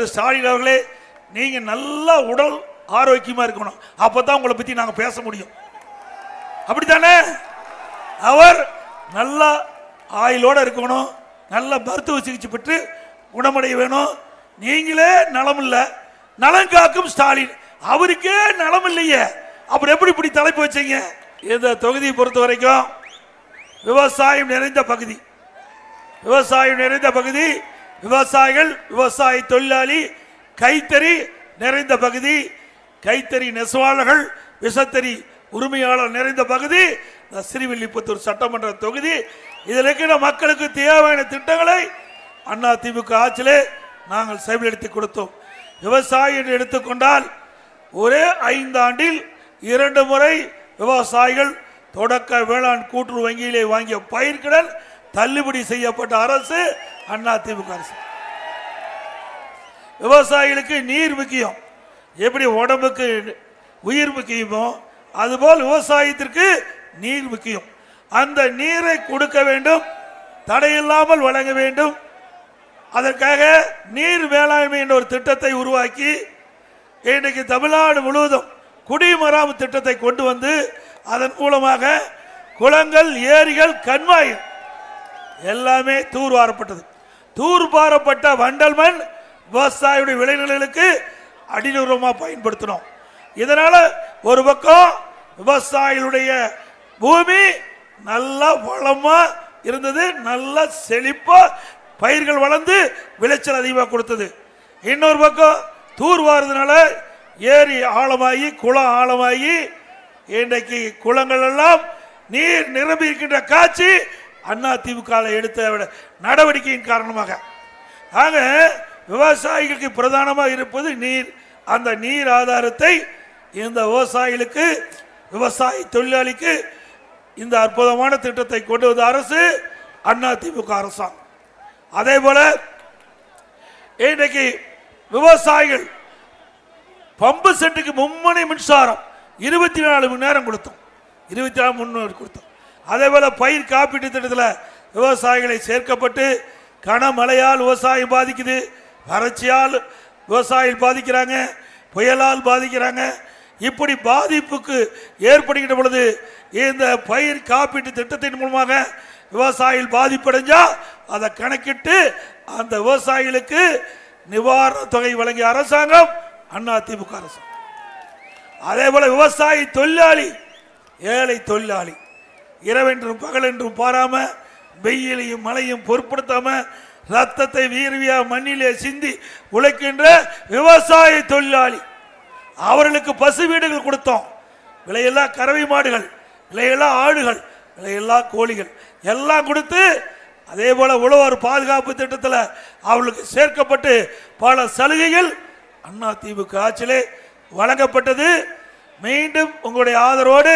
திரு ஸ்டாலின் அவர்களே நீங்கள் நல்லா உடல் ஆரோக்கியமாக இருக்கணும். அப்போ தான் உங்களை பற்றி நாங்கள் பேச முடியும். அப்படித்தானே? அவர் நல்லா ஆயிலோடு இருக்கணும். நல்ல மருத்துவ சிகிச்சை பெற்று குணமடைய வேணும். நீங்களே நலம் இல்லை நலம் காக்கும் ஸ்டாலின். அவருக்கே நலம் இல்லையே. அப்புறம் எப்படி இப்படி தலைப்பு வச்சீங்க? இந்த தொகுதியை பொறுத்த வரைக்கும் விவசாயம் நிறைந்த பகுதி. விவசாயம் நிறைந்த பகுதி. விவசாயிகள் விவசாய தொழிலாளி கைத்தறி நிறைந்த பகுதி கைத்தறி நெசவாளர்கள் விசத்தறி உரிமையாளர் நிறைந்த பகுதி ஸ்ரீவில்லிபுத்தூர் சட்டமன்ற தொகுதி. இதில் இருக்கிற மக்களுக்கு தேவையான திட்டங்களை அண்ணா திமுக ஆட்சியிலே நாங்கள் செயல்படுத்தி கொடுத்தோம். விவசாயி என்று எடுத்துக்கொண்டால் ஒரே ஐந்தாண்டில் இரண்டு முறை விவசாயிகள் தொடக்க வேளாண் கூட்டுறவு வங்கியிலே வாங்கிய பயிர்கடன் தள்ளுபடி செய்யப்பட்ட அரசு அண்ணா திமுக அரசு. விவசாயிகளுக்கு நீர் முக்கியம். எப்படி உடம்புக்கு உயிர் முக்கியமோ அதுபோல் விவசாயத்திற்கு நீர் முக்கியம். அந்த நீரை கொடுக்க வேண்டும் தடையில்லாமல் வழங்க வேண்டும். அதற்காக நீர் மேலாண்மை என்ற ஒரு திட்டத்தை உருவாக்கி இன்றைக்கு தமிழ்நாடு முழுவதும் குடிமராமத்து திட்டத்தை கொண்டு வந்து அதன் மூலமாக குளங்கள் ஏரிகள் கண்மாய்கள் எல்லாமே தூர்வாரப்பட்டது தூர்வாரப்பட்ட வண்டல் மண் விவசாயியுடைய விளைநிலைகளுக்கு அடிநுரமாக பயன்படுத்தணும் இதனால் ஒரு பக்கம் விவசாயிகளுடைய பூமி நல்ல வளமாக இருந்தது நல்ல செழிப்பாக பயிர்கள் வளர்ந்து விளைச்சல் அதிகமாக கொடுத்தது. இன்னொரு பக்கம் தூர் வாரதுனால ஏரி ஆழமாகி குளம் ஆழமாகி இன்றைக்கு குளங்கள் எல்லாம் நீர் நிரம்பி இருக்கின்ற காட்சி அண்ணா திமுக எடுத்த நடவடிக்கையின் காரணமாக. ஆக விவசாயிகளுக்கு பிரதானமாக இருப்பது நீர். அந்த நீர் ஆதாரத்தை இந்த விவசாயிகளுக்கு விவசாய தொழிலாளிக்கு இந்த அற்புதமான திட்டத்தை கொண்டு வந்த அரசு அண்ணா திமுக அரசாங்கம். அதே போல இன்றைக்கு விவசாயிகள் பம்பு செட்டுக்கு மும்முனை மின்சாரம் இருபத்தி நாலு மணி நேரம் கொடுத்தோம். இருபத்தி நாலு மணி நேரம் கொடுத்தோம். அதே போல பயிர் காப்பீட்டு திட்டத்தில் விவசாயிகளை சேர்க்கப்பட்டு கனமழையால் விவசாயம் பாதிக்குது வறட்சியால் விவசாயிகள் பாதிக்கிறாங்க புயலால் பாதிக்கிறாங்க. இப்படி பாதிப்புக்கு ஏற்படுகின்ற பொழுது இந்த பயிர் காப்பீட்டு திட்டத்தின் மூலமாக விவசாயிகள் பாதிப்படைஞ்சா அதை கணக்கிட்டு அந்த விவசாயிகளுக்கு நிவாரண தொகை வழங்கிய அரசாங்கம் அண்ணா திமுக அரசாங்கம். அதே போல விவசாயி தொழிலாளி ஏழை தொழிலாளி இரவென்றும் பகலென்றும் பாராம வெயிலையும் மழையும் பொருட்படுத்தாம ரத்தத்தை வீர்வியா மண்ணிலே சிந்தி உழைக்கின்ற விவசாய தொழிலாளி. அவர்களுக்கு பசு வீடுகள் கொடுத்தோம். விலையெல்லாம் கறவை மாடுகள் விலையெல்லாம் ஆடுகள் விலையெல்லாம் கோழிகள். எல்லாம் கொடுத்து அதே போல உழவர் பாதுகாப்பு திட்டத்தில் அவர்களுக்கு சேர்க்கப்பட்டு பல சலுகைகள் அண்ணா திமுக ஆட்சியிலே வழங்கப்பட்டது. மீண்டும் உங்களுடைய ஆதரவோடு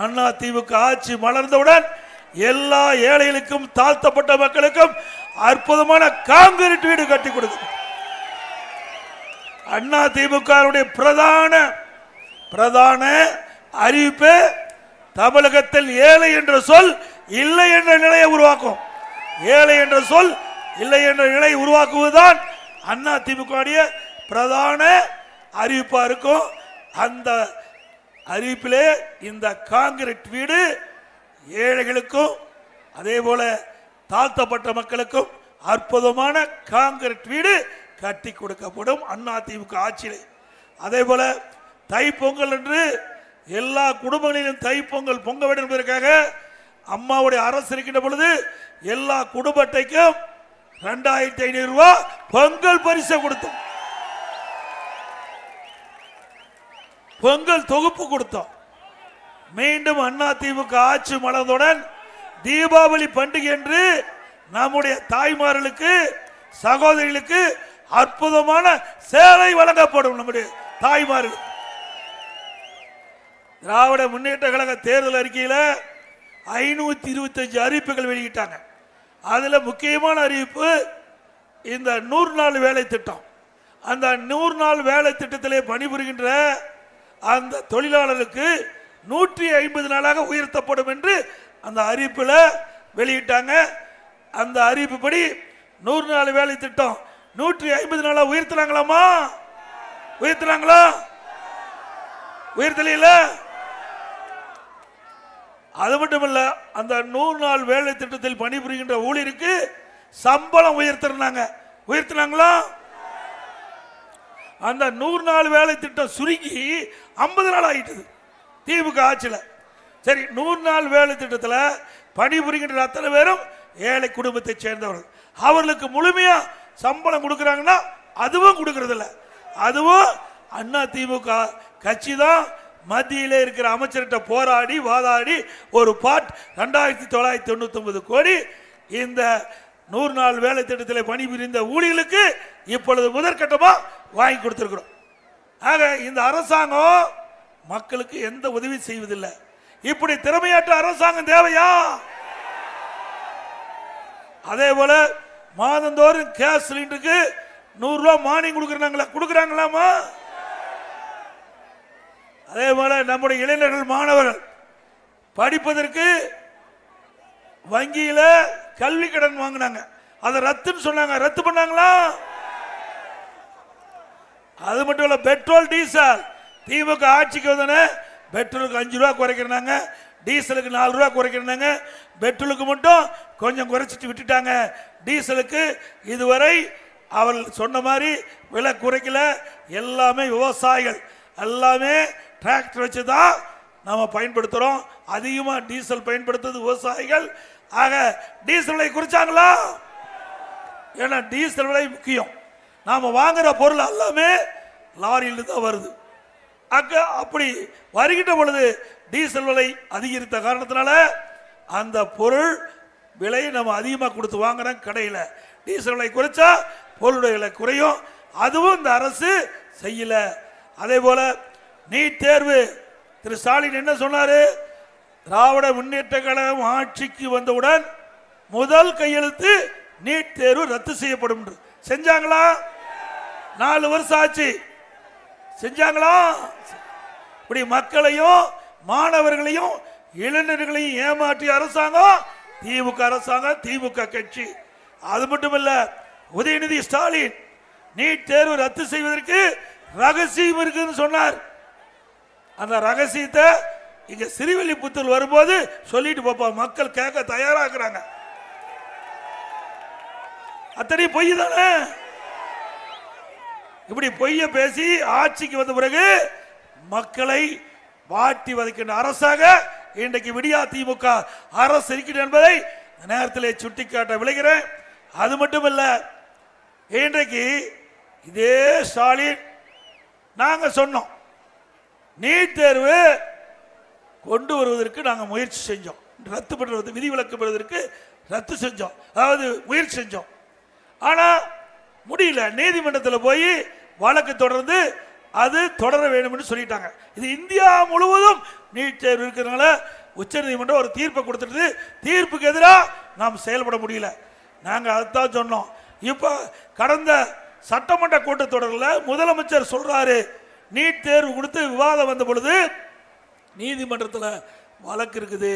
அண்ணா தீவுக்கு ஆட்சி மலர்ந்தவுடன் எல்லா ஏழைகளுக்கும் தாழ்த்தப்பட்ட மக்களுக்கும் அற்புதமான காங்கிரீட் வீடு கட்டி கொடுக்கும். அண்ணா திமுக பிரதான பிரதான அறிவிப்பு தமிழகத்தில் ஏழை என்ற சொல் இல்லை என்ற நிலையை உருவாக்கும். ஏழை என்ற சொல் இல்லை என்ற நிலையை உருவாக்குவதுதான் அண்ணா திமுக பிரதான அறிவிப்பா இருக்கும். அந்த அறிவிப்பிலே இந்த காங்கிரீட் வீடு ஏழைகளுக்கும் அதே போல தாழ்த்தப்பட்ட மக்களுக்கும் அற்புதமான காங்கிரீட் வீடு கட்டி கொடுக்கப்படும் அண்ணா திமுக ஆட்சியிலே. அதே போல தை பொங்கல் என்று எல்லா குடும்பங்களிலும் தை பொங்கல் பொங்க வேண்டும் என்பதற்காக அம்மாவுடைய அரசு இருக்கின்ற பொழுது எல்லா குடும்ப அட்டைக்கும் ரெண்டாயிரத்தி ஐநூறு ரூபாய் பொங்கல் பரிசை கொடுத்தோம். பொங்கல் தொகுப்பு கொடுத்தோம். மீண்டும் அண்ணா திமுக ஆட்சி மலர்ந்தவுடன் தீபாவளி பண்டிகை என்று நம்முடைய தாய்மார்களுக்கு சகோதரிகளுக்கு அற்புதமான சேவை வழங்கப்படும் நம்முடைய தாய்மார்கள். திராவிட முன்னேற்ற கழக தேர்தல் அறிக்கையில் ஐநூத்தி இருபத்தஞ்சு அறிவிப்புகள் வெளியிட்டாங்க. அதுல முக்கியமான அறிவிப்பு இந்த நூறு நாள் வேலை திட்டம். அந்த நூறு நாள் வேலை திட்டத்திலே பணிபுரிகின்ற அந்த தொழிலாளருக்கு நூற்றி ஐம்பது நாளாக உயர்த்தப்படும் என்று அந்த அறிவிப்பில் வெளியிட்டாங்க. அந்த அறிவிப்புப்படி நூறு நாள் வேலை திட்டம் நூற்றி ஐம்பது நாளா உயர்த்தினாங்களாமா? உயர்த்தினாங்களா? உயர்த்தலையில? அது மட்டும் இல்ல அந்த நூறு நாள் வேலை திட்டத்தில் பணிபுரிகின்ற ஊழியருக்கு சம்பளம் உயர்த்தினாங்க. உயர்த்தினாங்களா? அந்த நூறு நாள் வேலை திட்டம் சுருங்கி ஐம்பது நாள் ஆகிட்டுது திமுக ஆட்சியில். சரி நூறு நாள் வேலை திட்டத்தில் பணிபுரிகின்ற அத்தனை பேரும் ஏழை குடும்பத்தை சேர்ந்தவர்கள். அவர்களுக்கு முழுமையாக சம்பளம் கொடுக்குறாங்கன்னா அதுவும் கொடுக்கறதில்ல. அதுவும் அண்ணா திமுக கட்சி தான் மத்தியில் இருக்கிற அமைச்சர்கிட்ட போராடி வாதாடி ஒரு பாட் ரெண்டாயிரத்தி தொள்ளாயிரத்தி தொண்ணூத்தொன்பது கோடி இந்த நூறு நாள் வேலை திட்டத்தில் பணிபுரிந்த ஊழியர்களுக்கு இப்பொழுது முதற்கட்டமாக வாங்கி கொடுத்துருக்குறோம். ஆக இந்த அரசாங்கம் மக்களுக்கு எந்த உதவி செய்வதில்லை. இப்படி திறமையாற்ற அரசாங்கம் தேவையா? அதே போல மாதந்தோறும் கேஸ் சிலிண்டருக்கு நூறு ரூபாய் மானியம் கொடுக்குறாங்களா கொடுக்குறாங்களாமா? அதே போல நம்முடைய இளைஞர்கள் மாணவர்கள் படிப்பதற்கு வங்கியில் கல்வி கடன் வாங்கினாங்க. அதை ரத்துன்னு சொன்னாங்க. ரத்து பண்ணாங்களா? அது மட்டும் இல்லை பெட்ரோல் டீசல். திமுக ஆட்சிக்கு வந்தோடனே பெட்ரோலுக்கு அஞ்சு ரூபா குறைக்கிறாங்க டீசலுக்கு நாலு ரூபா குறைக்கிறாங்க பெட்ரோலுக்கு மட்டும் கொஞ்சம் குறைச்சிட்டு விட்டுட்டாங்க. டீசலுக்கு இதுவரை அவர் சொன்ன மாதிரி விலை குறைக்கல. எல்லாமே விவசாயிகள். எல்லாமே டிராக்டர் வச்சு தான் நம்ம பயன்படுத்துகிறோம் அதிகமாக டீசல் பயன்படுத்துறது விவசாயிகள். ஆக டீசல் விலை குறிச்சாங்களா? ஏன்னா டீசல் விலை முக்கியம். நாம வாங்குற பொருள் எல்லாமே லாரியில் தான் வருது. அங்க அப்படி வருகின்ற பொழுது டீசல் விலை அதிகரித்த காரணத்தினால அந்த பொருள் விலையை நம்ம அதிகமாக கொடுத்து வாங்குறோம் கடையில். டீசல் விலை குறைச்சா பொருளுடைய விலை குறையும். அதுவும் இந்த அரசு செய்யல. அதே போல நீட் தேர்வு திரு ஸ்டாலின் என்ன சொன்னாரு? திராவிட முன்னேற்ற கழகம் ஆட்சிக்கு வந்தவுடன் முதல் கையெழுத்து நீட் தேர்வு ரத்து செய்யப்படும் என்று. செஞ்சாங்களா? நாலு வருஷம் ஆச்சு. செஞ்சாங்களா? இப்படி மக்களையும் மாணவர்களையும் இளைஞர்களையும் ஏமாற்றிய அரசாங்கம் திமுக அரசாங்கம் திமுக கட்சி. அது மட்டும் இல்ல உதயநிதி ஸ்டாலின் நீட் தேர்வு ரத்து செய்வதற்கு ரகசியம் இருக்குன்னு சொன்னார். அந்த ரகசியத்தை இங்க சிறுவில்லிபுத்தூர் வரும்போது சொல்லிட்டு போப்பா மக்கள் கேட்க தயாராகிறாங்க அத்தனை பொய் தானே? இப்படி பொய்ய பேசி ஆட்சிக்கு வந்த பிறகு மக்களை வாட்டி வதைக்கின்ற அரசாக இன்றைக்கு விடியா திமுக அரசு இருக்கிறது என்பதை நேரத்தில் சுட்டிக்காட்ட விளைகிறேன் அது மட்டும் இல்லை இன்றைக்கு இதே ஸ்டாலின் நாங்க சொன்னோம் நீட் தேர்வு கொண்டு வருவதற்கு நாங்கள் முயற்சி செஞ்சோம். ரத்து பண்ணுறது விதிவிலக்கு பெறுவதற்கு ரத்து செஞ்சோம். அதாவது முயற்சி செஞ்சோம். ஆனால் முடியல. நீதிமன்றத்தில் போய் வழக்கு தொடர்ந்து அது தொடர வேணும்னு சொல்லிட்டாங்க. இது இந்தியா முழுவதும் நீட் தேர்வு இருக்கிறதுனால உச்சநீதிமன்றம் ஒரு தீர்ப்பை கொடுத்துட்டு தீர்ப்புக்கு எதிராக நாம் செயல்பட முடியல. நாங்கள் அதைத்தான் சொன்னோம். இப்போ கடந்த சட்டமன்ற கூட்டத்தொடரில் முதலமைச்சர் சொல்கிறாரு நீட் தேர்வு கொடுத்து விவாதம் வந்த பொழுது நீதிமன்றத்தில் வழக்கு இருக்குது.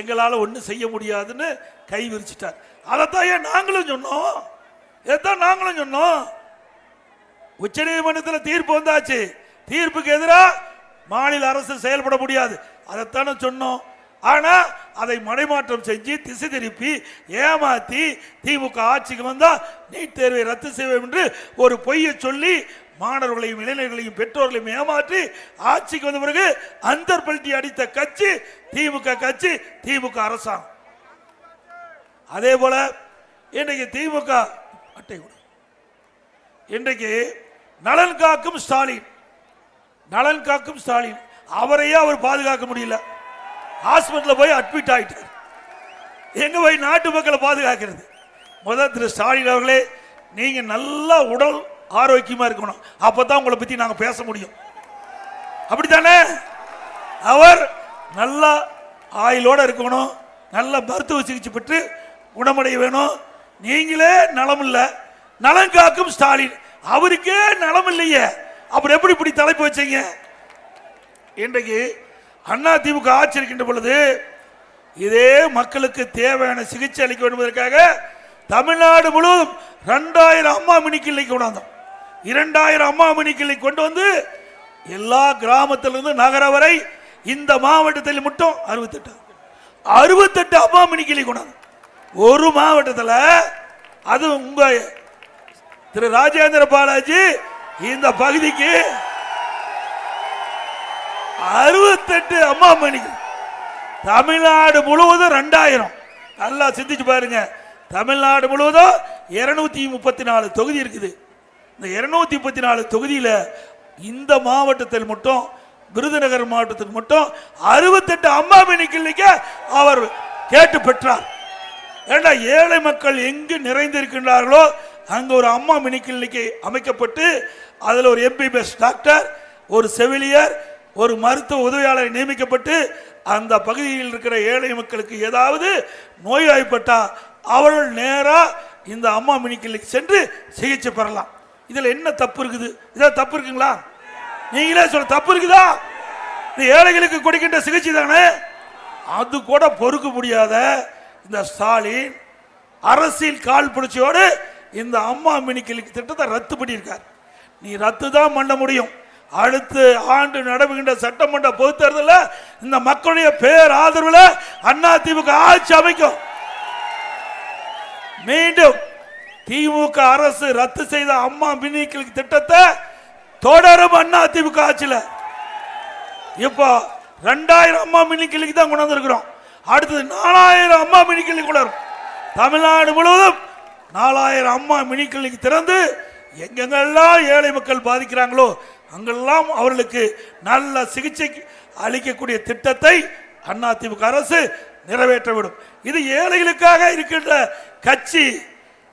எங்களால் ஒன்றும் செய்ய முடியாதுன்னு கை விரிச்சிட்டார். அதைத்தான் ஏன் நாங்களும் சொன்னோம்? இதைத்தான் நாங்களும் சொன்னோம். உச்ச நீதிமன்றத்தில் தீர்ப்பு வந்தாச்சு. தீர்ப்புக்கு எதிராக மாநில அரசு செயல்பட முடியாது. அதைத்தானே சொன்னோம். ஆனா அதை மடைமாற்றம் செஞ்சு திசை திருப்பி ஏமாத்தி திமுக ஆட்சிக்கு வந்தா நீட் தேர்வை ரத்து செய்வோம் என்று ஒரு பொய்யை சொல்லி மாணவர்களையும் இளைஞர்களையும் பெற்றோர்களையும் ஏமாற்றி ஆட்சிக்கு வந்த பிறகு அந்தர் பல்ட்டி அடித்த கட்சி திமுக கட்சி திமுக அரசாங்கம். அதே போல இன்னைக்கு திமுக அட்டை கொடு. இன்றைக்கு நலன் காக்கும் ஸ்டாலின் நலன் காக்கும் ஸ்டாலின். அவரையே அவர் பாதுகாக்க முடியல. ஹாஸ்பிட்டலில் போய் அட்மிட் ஆகிட்டார் எங்க போய் நாட்டு மக்களை பாதுகாக்கிறது? முதல் திரு ஸ்டாலின் அவர்களே நீங்க நல்லா உடல் ஆரோக்கியமா இருக்கணும். அப்பதான் உங்களை பத்தி நாங்க பேச முடியும். அப்படித்தானே? அவர் நல்லா ஆயுளோட இருக்கணும். நல்ல மருத்துவ சிகிச்சை பெற்று குணமடைய வேணும். நீங்களே நலம் இல்லை நலம் காக்கும் ஸ்டாலின். அவருக்கே நலம் இல்லையே அப்புறம் எப்படி இப்படி தலைப்பு வச்சீங்க? இன்றைக்கு அண்ணா திமுக ஆட்சி இருக்கின்ற பொழுது இதே மக்களுக்கு தேவையான சிகிச்சை அளிக்க வேண்டும் என்பதற்காக தமிழ்நாடு முழுவதும் ரெண்டாயிரம் அம்மா மினி கொண்டாந்தோம். இரண்டாயிரம் அம்மா மினி கொண்டு வந்து எல்லா கிராமத்திலிருந்து நகர வரை இந்த மாவட்டத்தில் மட்டும் அறுபத்தெட்டு. அறுபத்தெட்டு அம்மா மினி கிளினிக் கொண்டாந்தோம். ஒரு மாவட்டத்தில் அது உங்க திரு ராஜேந்திர பாலாஜி இந்த பகுதிக்கு அறுபத்தெட்டு அம்மா மணிக்கு தமிழ்நாடு முழுவதும் ரெண்டாயிரம். நல்லா சிந்திச்சு பாருங்க. தமிழ்நாடு முழுவதும் இருநூத்தி முப்பத்தி நாலு தொகுதி இருக்குது. இந்த இருநூத்தி முப்பத்தி நாலு தொகுதியில் இந்த மாவட்டத்தில் மட்டும் விருதுநகர் மாவட்டத்தில் மட்டும் அறுபத்தெட்டு அம்மா மணி கிள்ளிக்க அவர் கேட்டு பெற்றார். ஏண்டா ஏழை மக்கள் எங்கு நிறைந்திருக்கின்றார்களோ அங்கே ஒரு அம்மா மினி கிளினிக்கை அமைக்கப்பட்டு அதில் ஒரு எம்பிபிஎஸ் டாக்டர் ஒரு செவிலியர் ஒரு மருத்துவ உதவியாளர் நியமிக்கப்பட்டு அந்த பகுதியில் இருக்கிற ஏழை மக்களுக்கு ஏதாவது நோய்வாய்ப்பட்டால் அவர்கள் நேராக இந்த அம்மா மினி கிளினிக் சென்று சிகிச்சை பெறலாம். இதில் என்ன தப்பு இருக்குது? இதான் தப்பு இருக்குங்களா? நீங்களே சொல்ல தப்பு இருக்குதா? இந்த ஏழைகளுக்கு கொடுக்கின்ற சிகிச்சை தானே? அது கூட பொறுக்க முடியாத இந்த ஸ்டாலின் அரசியல் கால் பிடிச்சியோடு இந்த அம்மா மினி திட்டத்தை ரத்து பண்ணியிருக்கார். நீ ரத்து தான் பண்ண முடியும். அடுத்து ஆண்டு நடவுகின்ற சட்டமன்ற பொது தேர்தலில் இந்த மக்களுடைய பேர் ஆதரவில் அண்ணா திமுக ஆட்சி அமைக்கும். மீண்டும் திமுக அரசு ரத்து செய்த அம்மா மினி திட்டத்தை தொடரும் அண்ணா திமுக ஆட்சியில். இப்போ ரெண்டாயிரம் அம்மா மினி தான் கொண்டு வந்திருக்கிறோம். அடுத்தது நாலாயிரம் அம்மா மினி கிளினிக் கொண்டு தமிழ்நாடு முழுவதும் நாலாயிரம் அம்மா மினி கிளினிக் திறந்து எங்கெங்கெல்லாம் ஏழை மக்கள் பாதிக்கிறாங்களோ அங்கெல்லாம் அவர்களுக்கு நல்ல சிகிச்சை அளிக்கக்கூடிய திட்டத்தை அதிமுக அரசு நிறைவேற்றவிடும். இது ஏழைகளுக்காக இருக்கின்ற கட்சி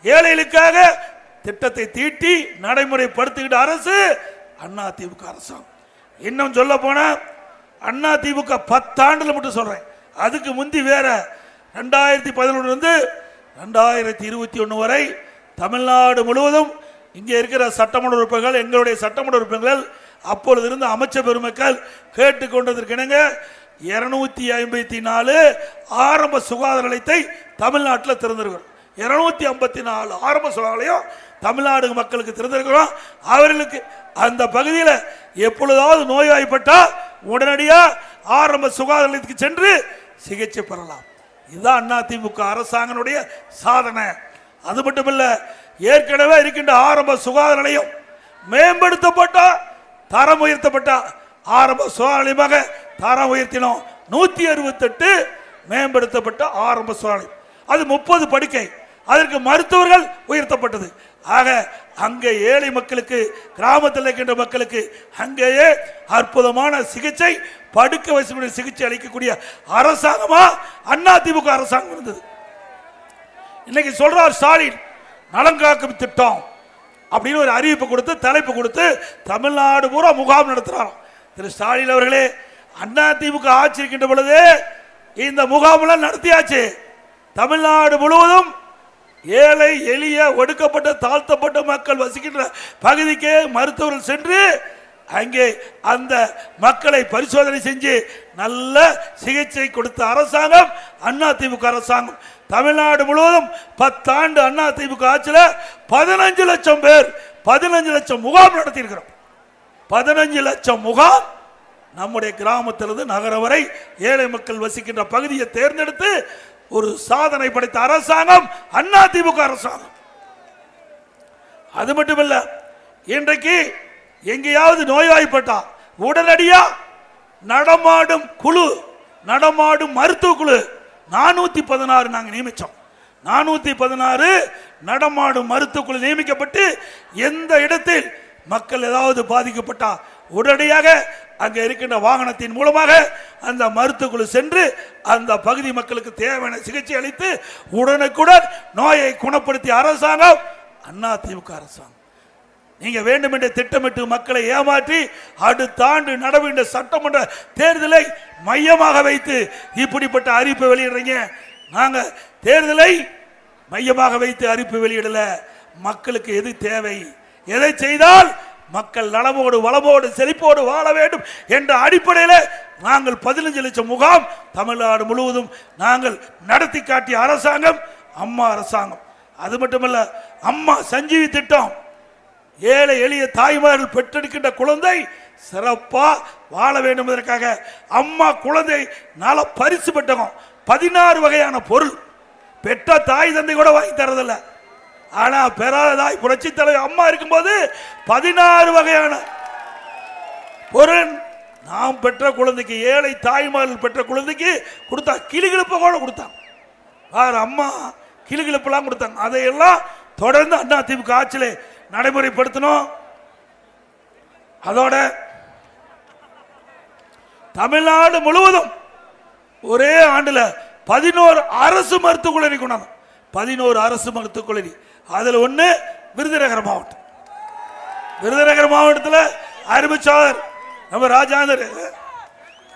ஏழைகளுக்காக திட்டத்தை தீட்டி நடைமுறைப்படுத்துகின்ற அரசு அதிமுக அரசாங்கம். இன்னும் சொல்ல போனா அண்ணா பத்தாண்டுல மட்டும் சொல்றேன். அதுக்கு முந்தி வேற ரெண்டாயிரத்தி பதினொன்று இருந்து ரெண்டாயிரத்தி இருபத்தி ஒன்று வரை தமிழ்நாடு முழுவதும் இங்கே இருக்கிற சட்டமன்ற உறுப்பினர்கள் எங்களுடைய சட்டமன்ற உறுப்பினர்கள் அப்பொழுது இருந்த அமைச்சர் பெருமக்கள் கேட்டுக்கொண்டதற்கிணங்க இருநூத்தி ஐம்பத்தி நாலு ஆரம்ப சுகாதார நிலையத்தை தமிழ்நாட்டில் திறந்திருக்கிறோம். இருநூத்தி ஐம்பத்தி நாலு ஆரம்ப சுகாதாரம் தமிழ்நாடு மக்களுக்கு திறந்திருக்கிறோம். அவர்களுக்கு அந்த பகுதியில் எப்பொழுதாவது நோய்வாய்ப்பட்டால் உடனடியாக ஆரம்ப சுகாதார நிலையத்துக்கு சென்று சிகிச்சை பெறலாம். இதுதான் அதிமுக அரசாங்கனுடைய சாதனை. அது மட்டுமல்ல ஏற்கனவே இருக்கின்ற ஆரம்ப சுகாதார நிலையம் மேம்படுத்தப்பட்ட தரம் உயர்த்தப்பட்ட ஆரம்ப சுகாதார நிலையமாக தரம் உயர்த்தினோம். நூத்தி அறுபத்தெட்டு மேம்படுத்தப்பட்ட ஆரம்ப சுகாதார அது முப்பது படுக்கை. அதற்கு மருத்துவர்கள் உயர்த்தப்பட்டது. ஆக அங்கே ஏழை மக்களுக்கு கிராமத்தில் இருக்கின்ற மக்களுக்கு அங்கேயே அற்புதமான சிகிச்சை படுக்க வசதியுடைய சிகிச்சை அளிக்கக்கூடிய அரசாங்கமா? அதிமுக அரசாங்கம் இருந்தது. இன்னைக்கு சொல்றார் ஸ்டாலின் நலங்காக்கும் திட்டம் அப்படின்னு ஒரு அறிவிப்பு கொடுத்து தலைப்பு கொடுத்து தமிழ்நாடு பூரா முகாம் நடத்துறாராம். திரு ஸ்டாலின் அவர்களே அண்ணா திமுக ஆட்சி இருக்கின்ற பொழுது இந்த முகாமெல்லாம் நடத்தியாச்சு. தமிழ்நாடு முழுவதும் ஏழை எளிய ஒடுக்கப்பட்ட தாழ்த்தப்பட்ட மக்கள் வசிக்கின்ற பகுதிக்கே மருத்துவர்கள் சென்று அங்கே அந்த மக்களை பரிசோதனை செஞ்சு நல்ல சிகிச்சை கொடுத்த அரசாங்கம் அண்ணா திமுக அரசாங்கம். தமிழ்நாடு முழுவதும் பத்தாண்டு அண்ணா திமுக ஆட்சியில் பதினஞ்சு லட்சம் பேர் பதினஞ்சு லட்சம் முகாம் நடத்தியிருக்கிறோம். பதினஞ்சு லட்சம் முகாம் நம்முடைய கிராமத்திலிருந்து நகரம் வரை ஏழை மக்கள் வசிக்கின்ற பகுதியை தேர்ந்தெடுத்து ஒரு சாதனை படைத்த அரசாங்கம் அண்ணா திமுக அரசாங்கம். அது மட்டுமல்ல இன்றைக்கு எங்கேயாவது நோய்வாய்ப்பட்டா உடனடியா நடமாடும் குழு நடமாடும் மருத்துவ குழு நானூத்தி பதினாறு நாங்கள் நியமிச்சோம். நானூத்தி பதினாறு நடமாடும் மருத்துவ குழு நியமிக்கப்பட்டு எந்த இடத்தில் மக்கள் ஏதாவது பாதிக்கப்பட்டா உடனடியாக அங்கே இருக்கின்ற வாகனத்தின் மூலமாக அந்த மருத்துவ குழு சென்று அந்த பகுதி மக்களுக்கு தேவையான சிகிச்சை அளித்து உடனுக்குடன் நோயை குணப்படுத்திய அரசாங்கம் அண்ணா திமுக அரசாங்கம். நீங்க வேண்டுமென்றே திட்டமிட்டு மக்களை ஏமாற்றி அடுத்த ஆண்டு நடவுகின்ற சட்டமன்ற தேர்தலை மையமாக வைத்து இப்படிப்பட்ட அறிவிப்பை வெளியிடுறீங்க. நாங்க தேர்தலை மையமாக வைத்து அறிவிப்பு வெளியிடல. மக்களுக்கு எது தேவை? எதை செய்தால் மக்கள் நலமோடு வளமோடு செழிப்போடு வாழ வேண்டும் என்ற அடிப்படையில் நாங்கள் பதினஞ்சு லட்சம் முகாம் தமிழ்நாடு முழுவதும் நாங்கள் நடத்தி காட்டிய அரசாங்கம் அம்மா அரசாங்கம். அது மட்டுமல்ல அம்மா சஞ்சீவி திட்டம். ஏழை எளிய தாய்மார்கள் பெற்றெடுக்கின்ற குழந்தை சிறப்பாக வாழ வேண்டும் என்பதற்காக அம்மா குழந்தை நல பரிசு பெட்டகம் பதினாறு வகையான பொருள். பெற்ற தாய் தந்தை கூட வாங்கி தரதில்ல ஆனா பெறாததாய் புரட்சி தலைவர் அம்மா இருக்கும்போது பதினாறு வகையான பொருள் நாம் பெற்ற குழந்தைக்கு ஏழை தாய்மார்கள் பெற்ற குழந்தைக்கு கொடுத்தா கிளிகிழப்ப கூட கொடுத்தாங்க வேற அம்மா கிளிகிழப்பெல்லாம் கொடுத்தாங்க அதையெல்லாம் தொடர்ந்து அண்ணா திமுக ஆட்சியில் நடைமுறைப்படுத்தணும். அதோட தமிழ்நாடு முழுவதும் ஒரே ஆண்டுல பதினோரு அரசு மருத்துவக் கல்லூரி கொண்டாங்க பதினோரு அரசு மருத்துவக் கல்லூரி அதில் ஒன்று விருதுநகர் மாவட்டம். விருதுநகர் மாவட்டத்தில் அறிவிச்சாளர் நம்ம ராஜேந்தர்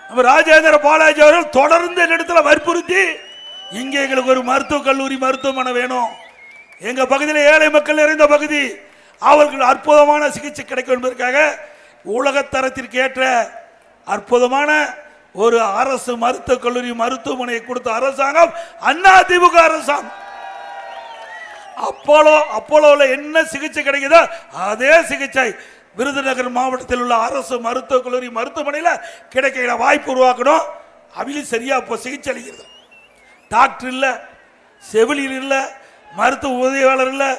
நம்ம ராஜேந்திர பாலாஜி அவர்கள் தொடர்ந்து என்னிடத்துல வற்புறுத்தி இங்கே எங்களுக்கு ஒரு மருத்துவக் கல்லூரி மருத்துவமனை வேணும். எங்கள் பகுதியில் ஏழை மக்கள் நிறைந்த பகுதி அவர்கள் அற்புதமான சிகிச்சை கிடைக்கும் என்பதற்காக உலகத்தரத்திற்கு ஏற்ற அற்புதமான ஒரு அரசு மருத்துவக் கல்லூரி மருத்துவமனையை கொடுத்த அரசாங்கம் அண்ணா திமுக அரசாங்கம். அப்போலோ அப்போலோவில் என்ன சிகிச்சை கிடைக்குதோ அதே சிகிச்சை. விருதுநகர் மாவட்டத்தில் உள்ள அரசு மருத்துவக் கல்லூரி மருத்துவமனையில் கிடைக்கிற வாய்ப்பு உருவாக்கணும். அவங்களும் சரியாக இப்போ சிகிச்சை அளிக்கிறது. டாக்டர் இல்லை செவிலியர் இல்லை மருத்துவ உதவியாளர் இல்லை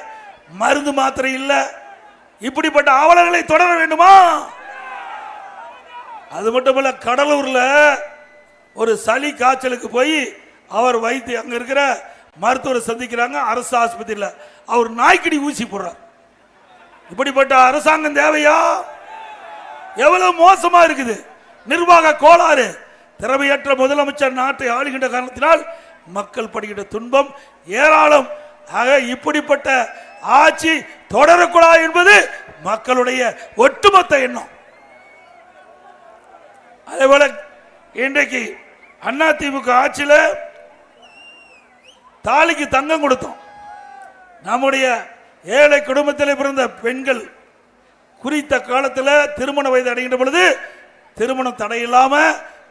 மருந்து மாத்திரை இல்லை. இப்படிப்பட்ட ஆவலர்களை தொடர வேண்டுமா? அது மட்டுமல்ல கடலூர்ல ஒரு சளி காய்ச்சலுக்கு போய் அவர் வைத்து அங்க இருக்கிற மருத்துவரை சந்திக்கிறாங்க அரசு ஆஸ்பத்திரியில். அவர் நாய்க்கடி ஊசி போடுறார். இப்படிப்பட்ட அரசாங்கம் தேவையா? எவ்வளவு மோசமா இருக்குது. நிர்வாக கோளாறு. திறமையற்ற முதலமைச்சர் நாட்டை ஆளுகின்ற காரணத்தினால் மக்கள் படுகின்ற துன்பம் ஏராளம். ஆக இப்படிப்பட்ட ஆட்சி தொடரக்கூடாது என்பது மக்களுடைய ஒட்டுமொத்த எண்ணம். அதே போல இன்றைக்கு அண்ணா திமுக ஆட்சியில் தாலிக்கு தங்கம் கொடுத்தோம். நம்முடைய ஏழை குடும்பத்தில் பிறந்த பெண்கள் குறித்த காலத்தில் திருமண வயது அடைகின்ற பொழுது திருமணம் தடையில்லாம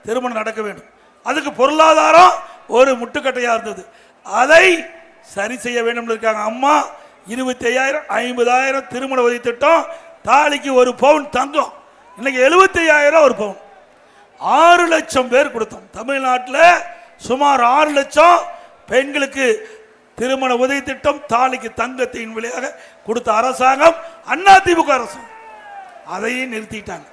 திருமணம் நடக்க வேண்டும். அதுக்கு பொருளாதாரம் ஒரு முட்டுக்கட்டையா இருந்தது. அதை சரி செய்ய வேண்டும் இருக்காங்க. அம்மா இருபத்தி ஐயாயிரம் ஐம்பதாயிரம் திருமண உதவி திட்டம் தாலிக்கு ஒரு பவுன் தங்கம். இன்னைக்கு எழுபத்தி ஐயாயிரம் ஒரு பவுன். ஆறு லட்சம் பேர் கொடுத்தோம். தமிழ்நாட்டில் சுமார் ஆறு லட்சம் பெண்களுக்கு திருமண உதவி திட்டம் தாலிக்கு தங்கத்தின் விலையாக கொடுத்த அரசாங்கம் அண்ணா திமுக அரசாங்கம் அதையும் நிறுத்திட்டாங்க.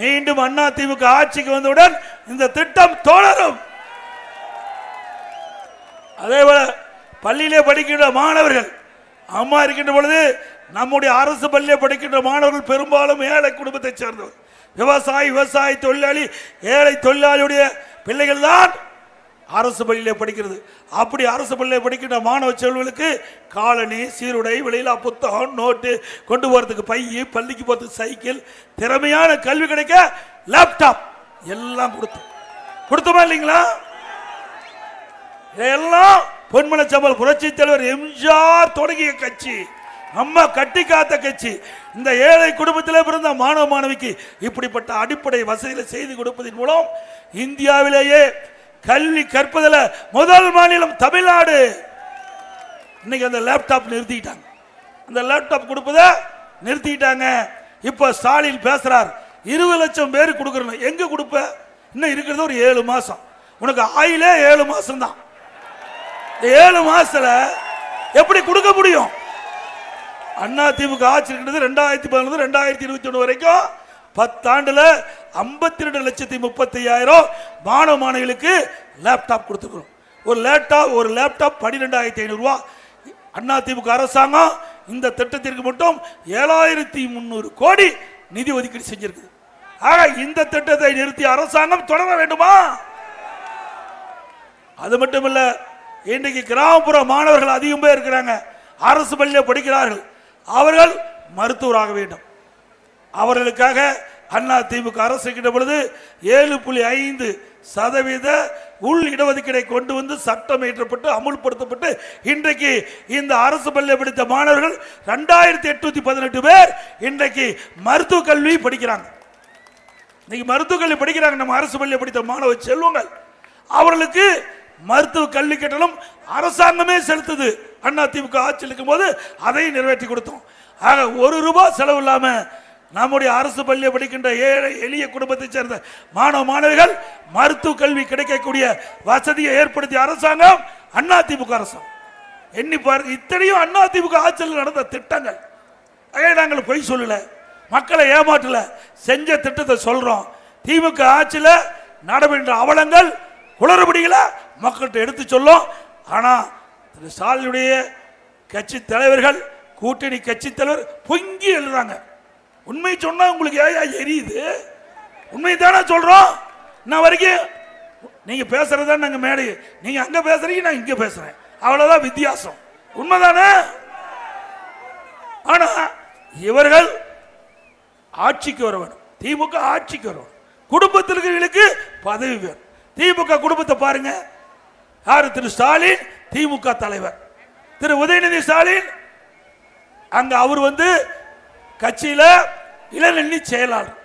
மீண்டும் அண்ணா திமுக ஆட்சிக்கு வந்தவுடன் இந்த திட்டம் தொடரும். அதே போல பள்ளியிலே படிக்கின்ற மாணவர்கள் அம்மா இருக்கின்ற பொழுது நம்முடைய அரசு பள்ளியில் படிக்கின்ற மாணவர்கள் பெரும்பாலும் ஏழை குடும்பத்தைச் சேர்ந்தவர். விவசாயி விவசாய தொழிலாளி ஏழை தொழிலாளியுடைய பிள்ளைகள் தான் அரசு பள்ளியிலே படிக்கிறது. அப்படி அரசு பள்ளியில் படிக்கின்ற மாணவ செல்வர்களுக்கு காலனி சீருடை வெளியில் புத்தகம் நோட்டு கொண்டு போகிறதுக்கு பைய பள்ளிக்கு போகிறதுக்கு சைக்கிள் திறமையான கல்வி கிடைக்க லேப்டாப் எல்லாம் கொடுத்தோம். கொடுத்தோமா இல்லைங்களா? இதெல்லாம் பொன்மன சம்பல் புரட்சி தலைவர் எம்ஜிஆர் தொடங்கிய கட்சி. நம்ம கட்டி காத்த கட்சி. இந்த ஏழை குடும்பத்தில் பிறந்த மாணவ மாணவிக்கு இப்படிப்பட்ட அடிப்படை வசதிகளை செய்து கொடுப்பதன் மூலம் இந்தியாவிலேயே கல்வி கற்பதில் முதல் மாநிலம் தமிழ்நாடு. இன்னைக்கு அந்த லேப்டாப் நிறுத்திட்டாங்க. அந்த லேப்டாப் கொடுப்பதை நிறுத்திட்டாங்க. இப்போ ஸ்டாலின் பேசுறார் இருபது லட்சம் பேர் கொடுக்கறோம் எங்க கொடுப்ப? இன்னும் இருக்கிறது ஒரு ஏழு மாசம். உனக்கு ஆயிலே ஏழு மாசம் தான். ஏழு மாசத்துல எப்படி கொடுக்க முடியும்? அண்ணா திமுக ஆட்சி இருக்கிறது ரெண்டாயிரத்தி பதினொன்று ரெண்டாயிரத்தி இருபத்தி ஒன்று வரைக்கும் பத்தாண்டுல ஐம்பத்தி ரெண்டு லட்சத்தி முப்பத்தி ஐயாயிரம் மாணவ மாணவிகளுக்கு லேப்டாப் கொடுத்துக்கிறோம் ஒரு லேப்டாப் ஒரு லேப்டாப் பன்னிரெண்டாயிரத்தி ஐநூறுரூவா அண்ணா திமுக அரசாங்கம் இந்த திட்டத்திற்கு மட்டும் ஏழாயிரத்தி முந்நூறு கோடி நிதி ஒதுக்கீடு செஞ்சிருக்கு ஆக இந்த திட்டத்தை நிறுத்தி அரசாங்கம் தொடர வேண்டுமா? அது மட்டும் இல்ல இன்றைக்கு கிராமப்புற மாணவர்கள் அதிகம் பேர் இருக்கிறாங்க. அரசு பள்ளியில் படிக்கிறார்கள். அவர்கள் மருத்துவராக வேண்டும். அவர்களுக்காக அண்ணா திமுக அரசு கிட்ட பொழுது ஏழு புள்ளி ஐந்து சதவீத உள் இடஒதுக்கீடை கொண்டு வந்து சட்டம் இயற்றப்பட்டு அமுல்படுத்தப்பட்டு இன்றைக்கு இந்த அரசு பள்ளியை படித்த மாணவர்கள் ரெண்டாயிரத்தி எட்நூத்தி பதினெட்டு பேர் இன்றைக்கு மருத்துவ கல்வி படிக்கிறாங்க. இன்னைக்கு மருத்துவக் கல்வி படிக்கிறாங்க. நம்ம அரசு பள்ளியை படித்த மாணவ செல்வங்கள். அவர்களுக்கு மருத்துவ கல்வி கட்டணம் அரசாங்கமே செலுத்துது. அண்ணா திமுக இருக்கும் போது அதையும் நிறைவேற்றி கொடுத்தோம். ஆக ஒரு ரூபாய் செலவு இல்லாமல் நம்முடைய அரசு பள்ளியை படிக்கின்ற ஏழை எளிய குடும்பத்தைச் சேர்ந்த மாணவ மாணவிகள் மருத்துவ கல்வி கிடைக்கக்கூடிய வசதியை ஏற்படுத்திய அரசாங்கம் அண்ணா திமுக அரசாங்கம் எண்ணி பாரு இத்தனையும் அண்ணா திமுக ஆட்சியில் நடந்த திட்டங்கள். அதே நாங்கள் பொய் சொல்லல மக்களை ஏமாற்றல செஞ்ச திட்டத்தை சொல்றோம். திமுக ஆட்சியில் நடைபெற்ற அவலங்கள் குளறுபடிகளை மக்கள்கிட்ட எடுத்து சொல்லும். ஆனால் திரு ஸ்டாலினுடைய கட்சி தலைவர்கள் கூட்டணி கட்சி தலைவர் பொங்கி எழுதுறாங்க. உண்மை சொன்னா உங்களுக்கு ஏயா எரியுது? உண்மை தானே சொல்றோம். இன்ன வரைக்கும் நீங்க பேசுறது தான் நாங்க மேடை நீங்க அங்க பேசுறீங்க நான் இங்க பேசுறேன். அவ்வளவுதான் வித்தியாசம். உண்மைதானே? ஆனா இவர்கள் ஆட்சிக்கு வர வேணும் திமுக ஆட்சிக்கு வர குடும்பத்தில் இருக்கிறவங்களுக்கு பதவி வேணும் திமுக குடும்பத்தை பாருங்க. யாரு? திரு ஸ்டாலின் திமுக தலைவர். திரு உதயநிதி ஸ்டாலின் அங்க அவர் வந்து கட்சியில இளநெல்லி செயலாளர்.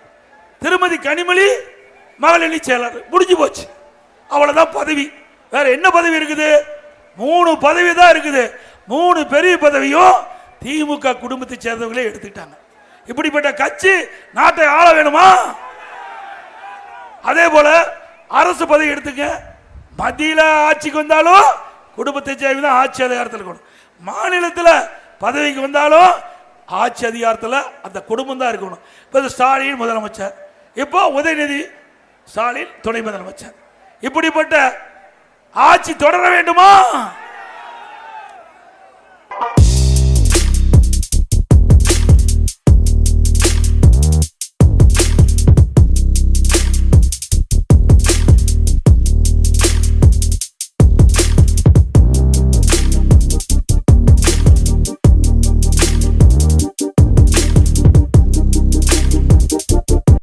திருமதி கனிமொழி மகளிரணி செயலாளர். முடிஞ்சு போச்சு. அவ்வளோதான் பதவி. வேற என்ன பதவி இருக்குது? மூணு பதவி தான் இருக்குது. மூணு பெரிய பதவியும் திமுக குடும்பத்தை சேர்ந்தவங்களே எடுத்துக்கிட்டாங்க. இப்படிப்பட்ட கட்சி நாட்டை ஆள வேணுமா? அதே போல அரசு பதவி எடுத்துக்க. மத்தியில் ஆட்சிக்கு வந்தாலும் குடும்பத்தை சேர்ந்து தான் ஆட்சி அதிகாரத்தில் இருக்கணும் மாநிலத்தில் பதவிக்கு வந்தாலும் ஆட்சி அதிகாரத்தில் அந்த குடும்பம் தான் இருக்கணும். இப்போ ஸ்டாலின் முதலமைச்சர். இப்போ உதயநிதி ஸ்டாலின் துணை முதலமைச்சர். இப்படிப்பட்ட ஆட்சி தொடர வேண்டுமா?